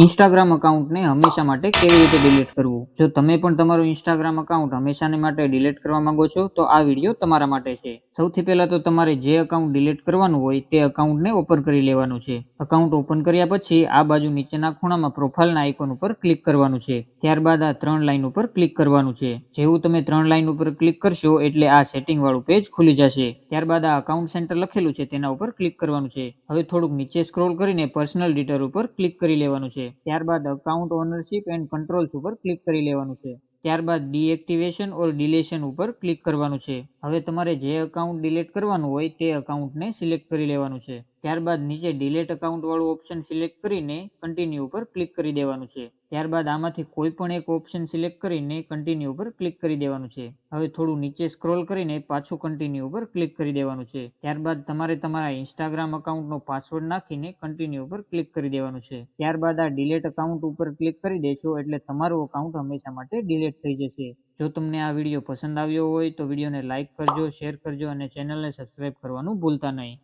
Instagram અકાઉન્ટને હંમેશા માટે કેવી રીતે ડિલીટ કરવું? જો તમે પણ તમારું ઇન્સ્ટાગ્રામ અકાઉન્ટ હંમેશાને માટે ડિલીટ કરવા માંગો છો, તો આ વીડિયો તમારા માટે છે. સૌથી પહેલા તો તમારે જે અકાઉન્ટ ડિલીટ કરવાનું હોય, તે અકાઉન્ટને ઓપન કરી લેવાનું છે. અકાઉન્ટ ઓપન કર્યા પછી, આ બાજુ નીચેના ખૂણામાં પ્રોફાઇલના આઇકોન ઉપર ક્લિક કરવાનું છે. ત્યારબાદ આ ત્રણ લાઇન ઉપર ક્લિક કરવાનું છે. જેવું તમે ત્રણ લાઇન ઉપર ક્લિક કરશો, એટલે આ સેટિંગ વાળું પેજ ખુલી જશે. ત્યારબાદ આ અકાઉન્ટ સેન્ટર લખેલું છે, તેના ઉપર ક્લિક કરવાનું છે. હવે થોડુંક નીચે સ્ક્રોલ કરીને પર્સનલ ડિટેલ ઉપર ક્લિક કરી લેવાનું છે. ત્યારબાદ અકાઉન્ટ ઓનરશિપ એન્ડ કંટ્રોલ્સ ઉપર ક્લિક કરી લેવાનું છે. ત્યારબાદ ડીએક્ટિવેશન ઓર ડિલેશન ઉપર ક્લિક કરવાનું છે. હવે તમારે જે અકાઉન્ટ ડિલીટ કરવાનું હોય તે અકાઉન્ટને સિલેક્ટ કરી લેવાનું છે. ત્યારબાદ નીચે ડિલેટ વાળું ઓપ્શન સિલેક્ટ કરીને કન્ટિન્યુ ઉપર ક્લિક કરી દેવાનું છે. ત્યારબાદ આમાંથી કોઈ પણ એક ઓપ્શન સિલેક્ટ કરીને કન્ટિન્યુ ઉપર ક્લિક કરી દેવાનું છે. હવે થોડું નીચે સ્ક્રોલ કરીને પાછું કન્ટિન્યુ ઉપર ક્લિક કરી દેવાનું છે. ત્યારબાદ તમારે તમારા ઇન્સ્ટાગ્રામ અકાઉન્ટનો પાસવર્ડ નાખીને કન્ટિન્યુ ઉપર ક્લિક કરી દેવાનું છે. ત્યારબાદ આ ડિલેટ અકાઉન્ટ ઉપર ક્લિક કરી દેશો એટલે તમારું અકાઉન્ટ હંમેશા માટે ડિલેટ થઈ જશે. જો તમને આ વીડિયો પસંદ આવ્યો હોય તો વિડીયોને લાઇક કરજો શેર કરજો અને ચેનલને સબસ્ક્રાઇબ કરવાનું ભૂલતા નહીં.